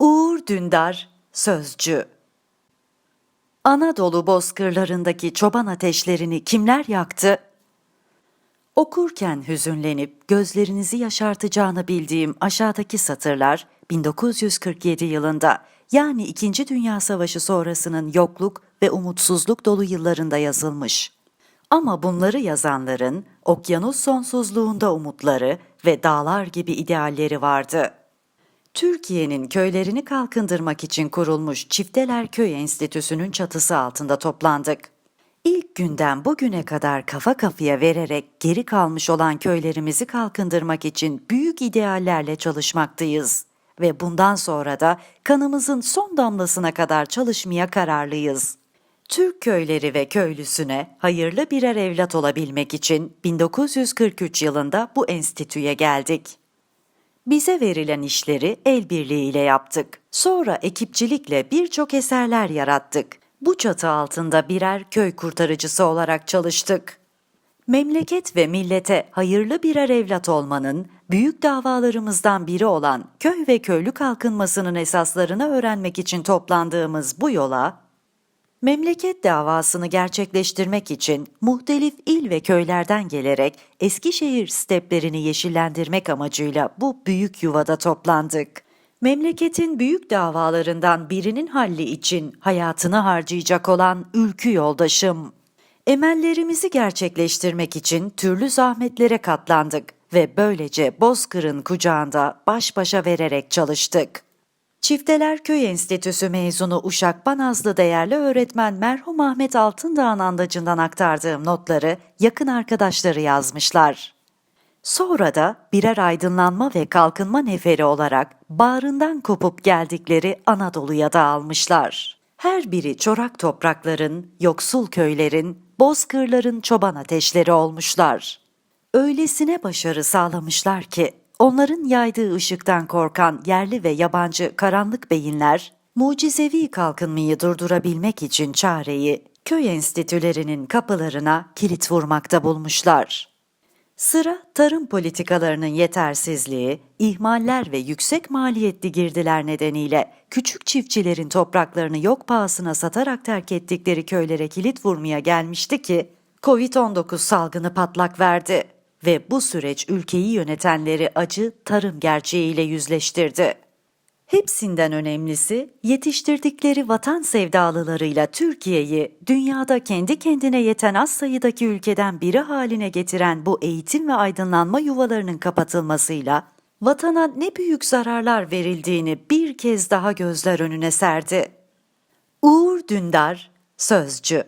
Uğur Dündar Sözcü Anadolu bozkırlarındaki çoban ateşlerini kimler yaktı? Okurken hüzünlenip gözlerinizi yaşartacağını bildiğim aşağıdaki satırlar 1947 yılında yani 2. Dünya Savaşı sonrasının yokluk ve umutsuzluk dolu yıllarında yazılmış. Ama bunları yazanların okyanus sonsuzluğunda umutları ve dağlar gibi idealleri vardı. Türkiye'nin köylerini kalkındırmak için kurulmuş Çifteler Köy Enstitüsü'nün çatısı altında toplandık. İlk günden bugüne kadar kafa kafaya vererek geri kalmış olan köylerimizi kalkındırmak için büyük ideallerle çalışmaktayız ve bundan sonra da kanımızın son damlasına kadar çalışmaya kararlıyız. Türk köyleri ve köylüsüne hayırlı birer evlat olabilmek için 1943 yılında bu enstitüye geldik. Bize verilen işleri el birliğiyle yaptık. Sonra ekipçilikle birçok eserler yarattık. Bu çatı altında birer köy kurtarıcısı olarak çalıştık. Memleket ve millete hayırlı birer evlat olmanın büyük davalarımızdan biri olan köy ve köylü kalkınmasının esaslarını öğrenmek için toplandığımız bu yola Memleket davasını gerçekleştirmek için muhtelif il ve köylerden gelerek Eskişehir steplerini yeşillendirmek amacıyla bu büyük yuvada toplandık. Memleketin büyük davalarından birinin halli için hayatını harcayacak olan ülkü yoldaşım. Emellerimizi gerçekleştirmek için türlü zahmetlere katlandık ve böylece Bozkır'ın kucağında baş başa vererek çalıştık. Çifteler Köy Enstitüsü mezunu Uşak Banazlı değerli öğretmen merhum Ahmet Altındağ'ın andacından aktardığım notları yakın arkadaşları yazmışlar. Sonra da birer aydınlanma ve kalkınma neferi olarak bağrından kopup geldikleri Anadolu'ya dağılmışlar. Her biri çorak toprakların, yoksul köylerin, bozkırların çoban ateşleri olmuşlar. Öylesine başarı sağlamışlar ki onların yaydığı ışıktan korkan yerli ve yabancı karanlık beyinler mucizevi kalkınmayı durdurabilmek için çareyi köy enstitülerinin kapılarına kilit vurmakta bulmuşlar. Sıra tarım politikalarının yetersizliği, ihmaller ve yüksek maliyetli girdiler nedeniyle küçük çiftçilerin topraklarını yok pahasına satarak terk ettikleri köylere kilit vurmaya gelmişti ki Covid-19 salgını patlak verdi ve bu süreç ülkeyi yönetenleri acı tarım gerçeğiyle yüzleştirdi. Hepsinden önemlisi yetiştirdikleri vatan sevdalılarıyla Türkiye'yi dünyada kendi kendine yeten az sayıdaki ülkeden biri haline getiren bu eğitim ve aydınlanma yuvalarının kapatılmasıyla vatana ne büyük zararlar verildiğini bir kez daha gözler önüne serdi. Uğur Dündar Sözcü